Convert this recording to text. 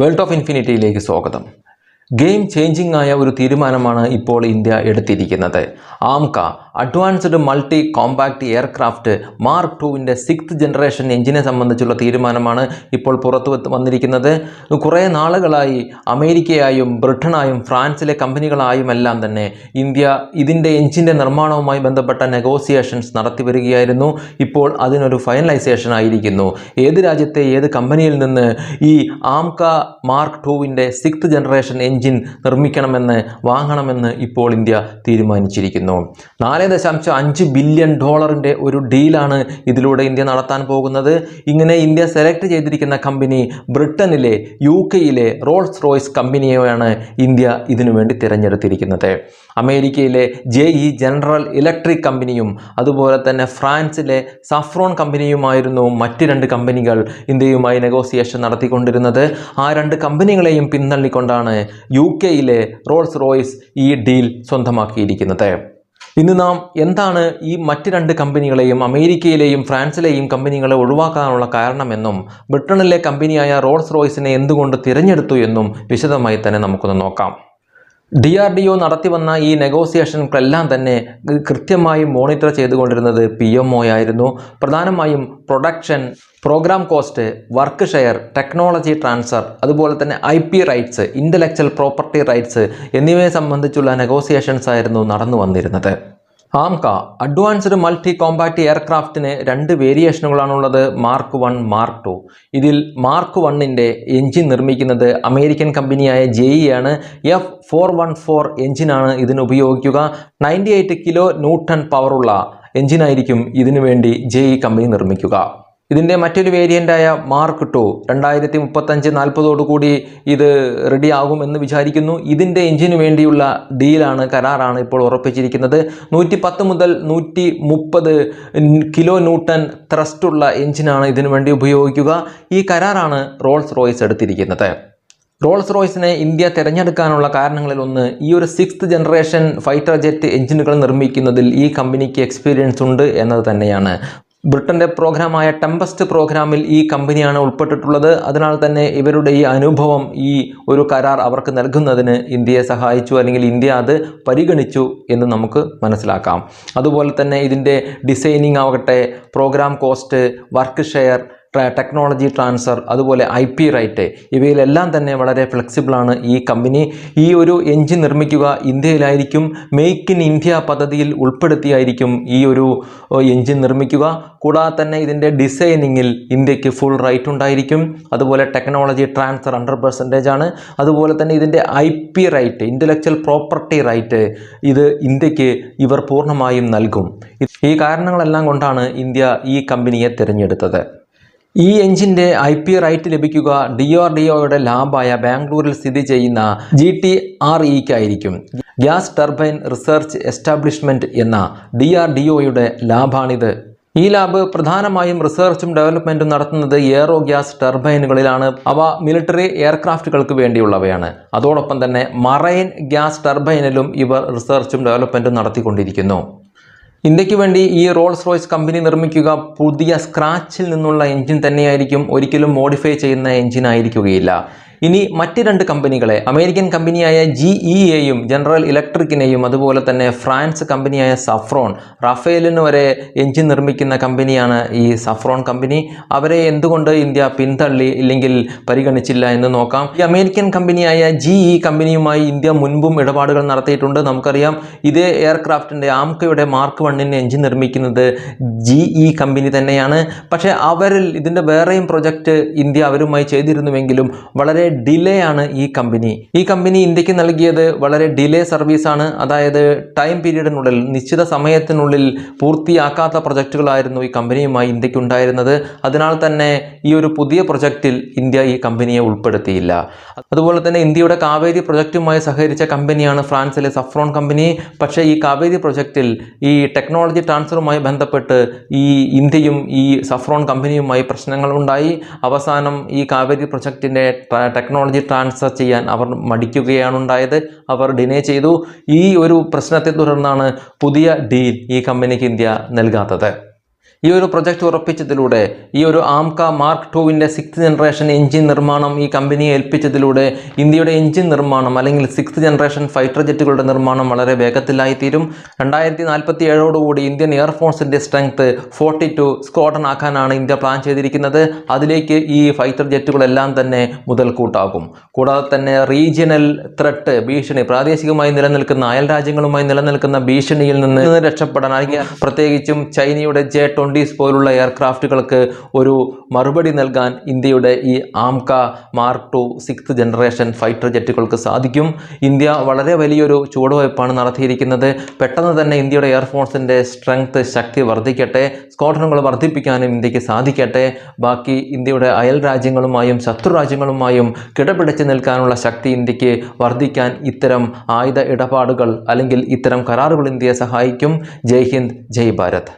World of ഇൻഫിനിറ്റിയിലേക്ക് സ്വാഗതം. Game changing ആയ ഒരു തീരുമാനമാണ് ഇപ്പോൾ ഇന്ത്യ എടുത്തിരിക്കുന്നത്. AMCA advanced multi compact aircraft mark ടുവിന്റെ സിക്സ് ജനറേഷൻ എഞ്ചിനെ സംബന്ധിച്ചുള്ള തീരുമാനമാണ് ഇപ്പോൾ പുറത്തു വന്നിരിക്കുന്നത്. കുറേ നാളുകളായി അമേരിക്കയായും ബ്രിട്ടനായും ഫ്രാൻസിലെ കമ്പനികളായും എല്ലാം തന്നെ ഇന്ത്യ ഇതിന്റെ എഞ്ചിന്റെ നിർമ്മാണവുമായി ബന്ധപ്പെട്ട നെഗോസിയേഷൻസ് നടത്തി വരികയായിരുന്നു. ഇപ്പോൾ അതിനൊരു ഫൈനലൈസേഷൻ ആയിരിക്കുന്നു. ഏത് രാജ്യത്തെ ഏത് കമ്പനിയിൽ നിന്ന് ഈ ആംക മാർക്ക് ടുവിന്റെ സിക്സ് ജനറേഷൻ എഞ്ചിൻ നിർമ്മിക്കണമെന്ന് വാങ്ങണമെന്ന് ഇപ്പോൾ ഇന്ത്യ തീരുമാനിച്ചിരിക്കുന്നു. നാല് ദശാംശം അഞ്ച് ബില്യൺ ഡോളറിന്റെ ഒരു ഡീലാണ് ഇതിലൂടെ ഇന്ത്യ നടത്താൻ പോകുന്നത്. ഇങ്ങനെ ഇന്ത്യ സെലക്ട് ചെയ്തിരിക്കുന്ന കമ്പനി ബ്രിട്ടനിലെ യു കെയിലെ റോൾസ് റോയ്സ് കമ്പനിയെയാണ് ഇന്ത്യ ഇതിനുവേണ്ടി തിരഞ്ഞെടുത്തിരിക്കുന്നത്. അമേരിക്കയിലെ ജെ ഇ ജനറൽ ഇലക്ട്രിക് കമ്പനിയും അതുപോലെ തന്നെ ഫ്രാൻസിലെ സഫ്രോൺ കമ്പനിയുമായിരുന്നു മറ്റ് രണ്ട് കമ്പനികൾ ഇന്ത്യയുമായി നെഗോസിയേഷൻ നടത്തിക്കൊണ്ടിരുന്നത്. ആ രണ്ട് കമ്പനികളെയും പിന്തള്ളിക്കൊണ്ടാണ് യു കെയിലെ റോൾസ് റോയ്സ് ഈ ഡീൽ സ്വന്തമാക്കിയിരിക്കുന്നത്. ഇന്ന് നാം എന്താണ് ഈ മറ്റ് രണ്ട് കമ്പനികളെയും അമേരിക്കയിലെയും ഫ്രാൻസിലെയും കമ്പനികളെ ഒഴിവാക്കാനുള്ള കാരണമെന്നും ബ്രിട്ടനിലെ കമ്പനിയായ റോൾസ് റോയ്സിനെ എന്തുകൊണ്ട് തിരഞ്ഞെടുത്തു എന്നും വിശദമായി തന്നെ നമുക്കൊന്ന് നോക്കാം. ഡി ആർ ഡി ഒ നടത്തി വന്ന ഈ നെഗോസിയേഷനുകളെല്ലാം തന്നെ കൃത്യമായി മോണിറ്റർ ചെയ്തുകൊണ്ടിരുന്നത് പി എം ഒ ആയിരുന്നു. പ്രധാനമായും production programme cost work share technology transfer അതുപോലെ തന്നെ I P rights intellectual property rights എന്നിവയെ സംബന്ധിച്ചുള്ള നെഗോസിയേഷൻസ് ആയിരുന്നു നടന്നു വന്നിരുന്നത് ആംക അഡ്വാൻസ്ഡ് മൾട്ടി കോമ്പാക്ട് എയർക്രാഫ്റ്റിന് രണ്ട് വേരിയേഷനുകളാണുള്ളത് മാർക്ക് വൺ മാർക്ക് ടു. ഇതിൽ മാർക്ക് വണ്ണിന്റെ എഞ്ചിൻ നിർമ്മിക്കുന്നത് അമേരിക്കൻ കമ്പനിയായ ജെ ആണ്. എഫ് ഫോർ വൺ ഫോർ എഞ്ചിനാണ് ഇതിന് ഉപയോഗിക്കുക. നയന്റി എയ്റ്റ് കിലോ ന്യൂട്ടൺ പവറുള്ള എഞ്ചിനായിരിക്കും ഇതിനു വേണ്ടി ജെ ഇ കമ്പനി നിർമ്മിക്കുക. ഇതിന്റെ മറ്റൊരു വേരിയന്റായ മാർക്ക് ടു രണ്ടായിരത്തി മുപ്പത്തഞ്ച് നാൽപ്പതോടുകൂടി ഇത് റെഡി ആകുമെന്ന് വിചാരിക്കുന്നു. ഇതിന്റെ എഞ്ചിന് വേണ്ടിയുള്ള ഡീലാണ് കരാറാണ് ഇപ്പോൾ ഉറപ്പിച്ചിരിക്കുന്നത്. നൂറ്റി പത്ത് മുതൽ നൂറ്റി മുപ്പത് കിലോ ന്യൂട്ടൺ ത്രസ്റ്റുള്ള എഞ്ചിനാണ് ഇതിനു വേണ്ടി ഉപയോഗിക്കുക. ഈ കരാറാണ് റോൾസ് റോയ്സ് എടുത്തിരിക്കുന്നത്. റോൾസ് റോയ്സിനെ ഇന്ത്യ തിരഞ്ഞെടുക്കാനുള്ള കാരണങ്ങളിൽ ഒന്ന് ഈ ഒരു സിക്സ്ത് ജനറേഷൻ ഫൈറ്റർ ജെറ്റ് എഞ്ചിനുകൾ നിർമ്മിക്കുന്നതിൽ ഈ കമ്പനിക്ക് എക്സ്പീരിയൻസ് ഉണ്ട് എന്നത് തന്നെയാണ്. ബ്രിട്ടന്റെ പ്രോഗ്രാമായ ടെമ്പസ്റ്റ് പ്രോഗ്രാമിൽ ഈ കമ്പനിയാണ് ഉൾപ്പെട്ടിട്ടുള്ളത്. അതിനാൽ തന്നെ ഇവരുടെ ഈ അനുഭവം ഈ ഒരു കരാർ അവർക്ക് നൽകുന്നതിന് ഇന്ത്യയെ സഹായിച്ചു അല്ലെങ്കിൽ ഇന്ത്യ അത് പരിഗണിച്ചു എന്ന് നമുക്ക് മനസ്സിലാക്കാം. അതുപോലെ തന്നെ ഇതിന്റെ ഡിസൈനിങ് ആവട്ടെ programme cost work share technology transfer അതുപോലെ ഐ പി റൈറ്റ് ഇവയിലെല്ലാം തന്നെ വളരെ ഫ്ലെക്സിബിളാണ് ഈ കമ്പനി ഈ ഒരു എഞ്ചിൻ നിർമ്മിക്കുക ഇന്ത്യയിലായിരിക്കും മേക്ക് ഇൻ ഇന്ത്യ പദ്ധതിയിൽ ഉൾപ്പെടുത്തിയായിരിക്കും ഈ ഒരു എഞ്ചിൻ നിർമ്മിക്കുക. കൂടാതെ തന്നെ ഇതിന്റെ ഡിസൈനിങ്ങിൽ ഇന്ത്യയ്ക്ക് ഫുൾ റൈറ്റ് ഉണ്ടായിരിക്കും. അതുപോലെ ടെക്നോളജി ട്രാൻസ്ഫർ ഹൺഡ്രഡ് പെർസെന്റേജ് ആണ്. അതുപോലെ തന്നെ ഇതിന്റെ I P right intellectual property right ഇത് ഇന്ത്യയ്ക്ക് ഇവർ പൂർണമായും നൽകും. ഈ കാരണങ്ങളെല്ലാം കൊണ്ടാണ് ഇന്ത്യ ഈ കമ്പനിയെ തിരഞ്ഞെടുത്തത്. ഈ എഞ്ചിന്റെ ഐ പി റൈറ്റ് ലഭിക്കുക ഡി ആർ ഡി ഒയുടെ ലാബായ ബാംഗ്ലൂരിൽ സ്ഥിതി ചെയ്യുന്ന ജി ടി ആർ ഇക്കായിരിക്കും. ഗ്യാസ് ടർബൈൻ റിസർച്ച് എസ്റ്റാബ്ലിഷ്മെന്റ് എന്ന ഡി ആർ ഡി ഒയുടെ ലാബാണിത് ഈ ലാബ് പ്രധാനമായും റിസർച്ചും ഡെവലപ്മെന്റും നടത്തുന്നത് എയറോ ഗ്യാസ് ടർബൈനുകളിലാണ്. അവ മിലിറ്ററി എയർക്രാഫ്റ്റുകൾക്ക് വേണ്ടിയുള്ളവയാണ്. അതോടൊപ്പം തന്നെ മറൈൻ ഗ്യാസ് ടർബൈനിലും ഇവർ റിസർച്ചും ഡെവലപ്മെന്റും നടത്തിക്കൊണ്ടിരിക്കുന്നു. ഇന്ത്യയ്ക്ക് വേണ്ടി ഈ റോൾസ് റോയ്സ് കമ്പനി നിർമ്മിക്കുക പുതിയ സ്ക്രാച്ചിൽ നിന്നുള്ള എഞ്ചിൻ തന്നെയായിരിക്കും ഒരിക്കലും മോഡിഫൈ ചെയ്യുന്ന എഞ്ചിൻ ആയിരിക്കുകയില്ല. ഇനി മറ്റ് രണ്ട് കമ്പനികളെ അമേരിക്കൻ കമ്പനിയായ ജി ഇ എയും ജനറൽ ഇലക്ട്രിക്കിനെയും അതുപോലെ തന്നെ ഫ്രാൻസ് കമ്പനിയായ സഫ്രോൺ റാഫേലിന് വരെ എഞ്ചിൻ നിർമ്മിക്കുന്ന കമ്പനിയാണ് ഈ സഫ്രോൺ കമ്പനി. അവരെ എന്തുകൊണ്ട് ഇന്ത്യ പിന്തള്ളി ഇല്ലെങ്കിൽ പരിഗണിച്ചില്ല എന്ന് നോക്കാം. ഈ അമേരിക്കൻ കമ്പനിയായ ജി ഇ കമ്പനിയുമായി ഇന്ത്യ മുൻപും ഇടപാടുകൾ നടത്തിയിട്ടുണ്ട്. നമുക്കറിയാം ഇതേ എയർക്രാഫ്റ്റിന്റെ ആംകയുടെ മാർക്ക് വണ്ണിന്റെ എഞ്ചിൻ നിർമ്മിക്കുന്നത് ജി ഇ കമ്പനി തന്നെയാണ്. പക്ഷേ അവരിൽ ഇതിന്റെ വേറെയും പ്രൊജക്റ്റ് ഇന്ത്യ അവരുമായി ചെയ്തിരുന്നുവെങ്കിലും വളരെ ഡിലേ ആണ് ഈ കമ്പനി ഈ കമ്പനി ഇന്ത്യയ്ക്ക് നൽകിയത് വളരെ ഡിലേ സർവീസാണ് അതായത് ടൈം പീരീഡിനുള്ളിൽ നിശ്ചിത സമയത്തിനുള്ളിൽ പൂർത്തിയാക്കാത്ത പ്രൊജക്റ്റുകളായിരുന്നു ഈ കമ്പനിയുമായി ഇന്ത്യയ്ക്ക് ഉണ്ടായിരുന്നത് അതിനാൽ തന്നെ ഈ ഒരു പുതിയ പ്രൊജക്റ്റിൽ ഇന്ത്യ ഈ കമ്പനിയെ ഉൾപ്പെടുത്തിയില്ല. അതുപോലെ തന്നെ ഇന്ത്യയുടെ കാവേരി പ്രൊജക്റ്റുമായി സഹകരിച്ച കമ്പനിയാണ് ഫ്രാൻസിലെ സഫ്രോൺ കമ്പനി പക്ഷേ ഈ കാവേരി പ്രൊജക്റ്റിൽ ഈ ടെക്നോളജി ട്രാൻസ്ഫറുമായി ബന്ധപ്പെട്ട് ഈ ഇന്ത്യയും ഈ സഫ്രോൺ കമ്പനിയുമായി പ്രശ്നങ്ങൾ ഉണ്ടായി അവസാനം ഈ കാവേരി പ്രൊജക്റ്റിന്റെ ടെക്നോളജി ട്രാൻസ്ഫർ ചെയ്യാൻ അവർ മടിക്കുകയാണ് ഉണ്ടായത് അവർ ഡിനേ ചെയ്തു. ഈ ഒരു പ്രശ്നത്തെ തുടർന്നാണ് പുതിയ ഡീൽ ഈ കമ്പനിക്ക് ഇന്ത്യ നൽകാത്തത്. ഈ ഒരു പ്രൊജക്റ്റ് ഉറപ്പിച്ചതിലൂടെ ഈ ഒരു ആംക മാർക്ക് ടുവിന്റെ സിക്സ് ജനറേഷൻ എഞ്ചിൻ നിർമ്മാണം ഈ കമ്പനിയെ ഏൽപ്പിച്ചതിലൂടെ ഇന്ത്യയുടെ എഞ്ചിൻ നിർമ്മാണം അല്ലെങ്കിൽ സിക്സ് ജനറേഷൻ ഫൈറ്റർ ജെറ്റുകളുടെ നിർമ്മാണം വളരെ വേഗത്തിലായിത്തീരും. രണ്ടായിരത്തി നാൽപ്പത്തി ഏഴോടുകൂടി ഇന്ത്യൻ എയർഫോഴ്സിന്റെ സ്ട്രെങ്ത് ഫോർട്ടി ടു സ്ക്വാഡൺ ആക്കാനാണ് ഇന്ത്യ പ്ലാൻ ചെയ്തിരിക്കുന്നത്. അതിലേക്ക് ഈ ഫൈറ്റർ ജെറ്റുകളെല്ലാം തന്നെ മുതൽക്കൂട്ടാകും. കൂടാതെ തന്നെ റീജിയണൽ ത്രെട്ട് ഭീഷണി പ്രാദേശികമായി നിലനിൽക്കുന്ന അയൽ രാജ്യങ്ങളുമായി നിലനിൽക്കുന്ന ഭീഷണിയിൽ നിന്ന് രക്ഷപ്പെടാൻ അല്ലെങ്കിൽ പ്രത്യേകിച്ചും ചൈനയുടെ ജെ ട്വന്റീസ് പോലുള്ള എയർക്രാഫ്റ്റുകൾക്ക് ഒരു മറുപടി നൽകാൻ ഇന്ത്യയുടെ ഈ AMCA mark two six generation fighter ജെറ്റുകൾക്ക് സാധിക്കും. ഇന്ത്യ വളരെ വലിയൊരു ചുവടുവയ്പ്പാണ് നടത്തിയിരിക്കുന്നത്. പെട്ടെന്ന് തന്നെ ഇന്ത്യയുടെ എയർഫോഴ്സിന്റെ സ്ട്രെങ്ത് ശക്തി വർദ്ധിക്കട്ടെ സ്ക്വാഡ്രണുകൾ വർദ്ധിപ്പിക്കാനും ഇന്ത്യയ്ക്ക് സാധിക്കട്ടെ. ബാക്കി ഇന്ത്യയുടെ അയൽ രാജ്യങ്ങളുമായും ശത്രു രാജ്യങ്ങളുമായും കിടപിടിച്ച് നിൽക്കാനുള്ള ശക്തി ഇന്ത്യയ്ക്ക് വർദ്ധിക്കാൻ ഇത്തരം ആയുധ ഇടപാടുകൾ അല്ലെങ്കിൽ ഇത്തരം കരാറുകൾ ഇന്ത്യയെ സഹായിക്കും. ജയ് ഹിന്ദ് ജയ് ഭാരത്.